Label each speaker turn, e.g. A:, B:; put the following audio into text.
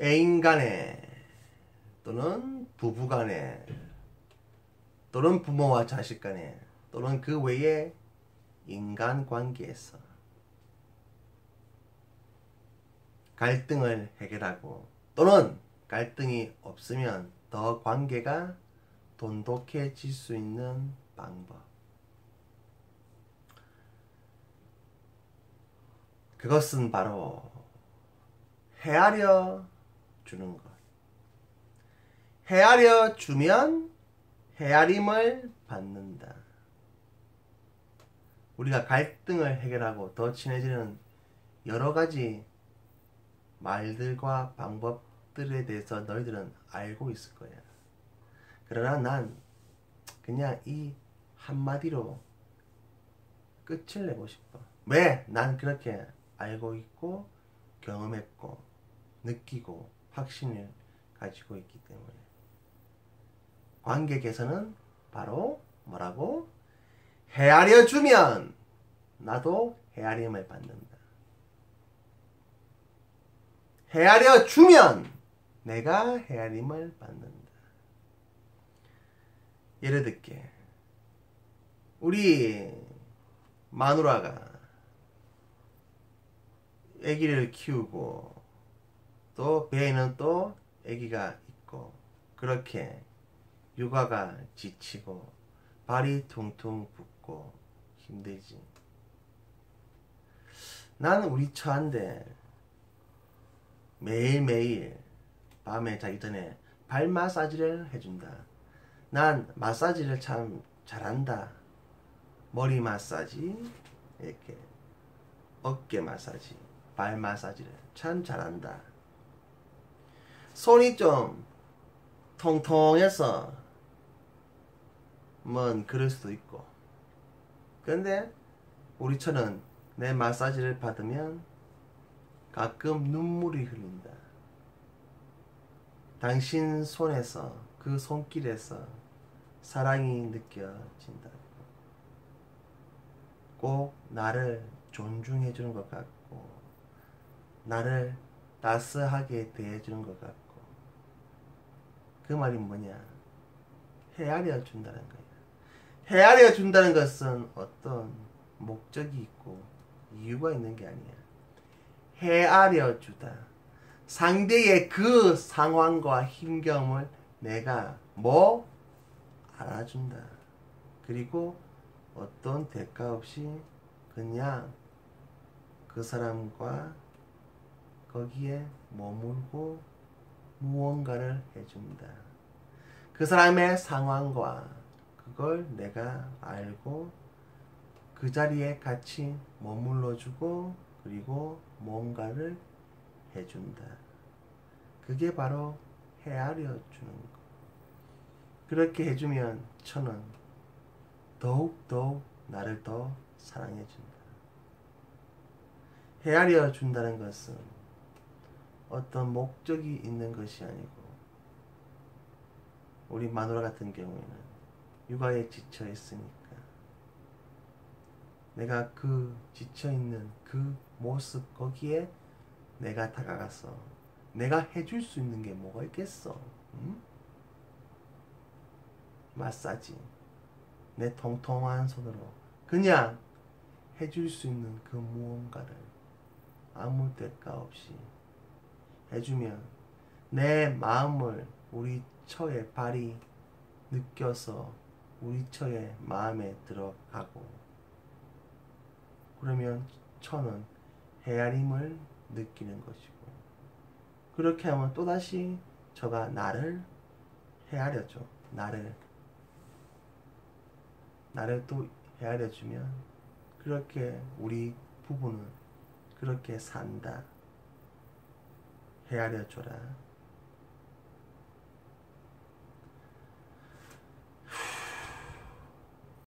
A: 애인 간에 또는 부부 간에 또는 부모와 자식 간에 또는 그 외에 인간 관계에서 갈등을 해결하고 또는 갈등이 없으면 더 관계가 돈독해질 수 있는 방법. 그것은 바로 헤아려 주는 것. 헤아려 주면 헤아림을 받는다. 우리가 갈등을 해결하고 더 친해지는 여러 가지 말들과 방법들에 대해서 너희들은 알고 있을 거야. 그러나 난 그냥 이 한마디로 끝을 내고 싶어. 왜? 난 그렇게 알고 있고 경험했고 느끼고 확신을 가지고 있기 때문에 개선은 바로 뭐라고? 헤아려 주면 나도 헤아림을 받는다. 헤아려 주면 내가 헤아림을 받는다. 예를 들게 우리 마누라가 아기를 키우고 또 배에는 또 아기가 있고 그렇게 육아가 지치고 발이 퉁퉁 붓고 힘들지. 나는 우리 처한데 매일매일 밤에 자기 전에 발 마사지를 해준다. 난 마사지를 참 잘한다. 머리 마사지, 이렇게 어깨 마사지, 발 마사지를 참 잘한다. 손이 좀 통통해서 뭔 그럴 수도 있고. 근데 우리처럼 내 마사지를 받으면 가끔 눈물이 흘린다. 당신 손에서 그 손길에서 사랑이 느껴진다. 꼭 나를 존중해 주는 것 같고 나를 따스하게 대해 주는 것 같고 그 말이 뭐냐? 헤아려 준다는 거야. 헤아려 준다는 것은 어떤 목적이 있고 이유가 있는 게 아니야. 헤아려 주다. 상대의 그 상황과 힘겨움을 내가 뭐 알아준다. 그리고 어떤 대가 없이 그냥 그 사람과 거기에 머물고 무언가를 해준다. 그 사람의 상황과 그걸 내가 알고 그 자리에 같이 머물러주고 그리고 뭔가를 해준다. 그게 바로 헤아려 주는 거. 그렇게 해주면 천은 더욱더욱 나를 더 사랑해준다. 헤아려 준다는 것은 어떤 목적이 있는 것이 아니고 우리 마누라 같은 경우에는 육아에 지쳐 있으니까 내가 그 지쳐 있는 그 모습 거기에 내가 다가가서 내가 해줄 수 있는 게 뭐가 있겠어? 응? 마사지 내 통통한 손으로 그냥 해줄 수 있는 그 무언가를 아무 대가 없이 해주면 내 마음을 우리 처의 발이 느껴서 우리 처의 마음에 들어가고. 그러면 처는 헤아림을 느끼는 것이고. 그렇게 하면 또다시 저가 나를 헤아려줘. 나를. 나를 또 헤아려주면 그렇게 우리 부부는 그렇게 산다 헤아려줘라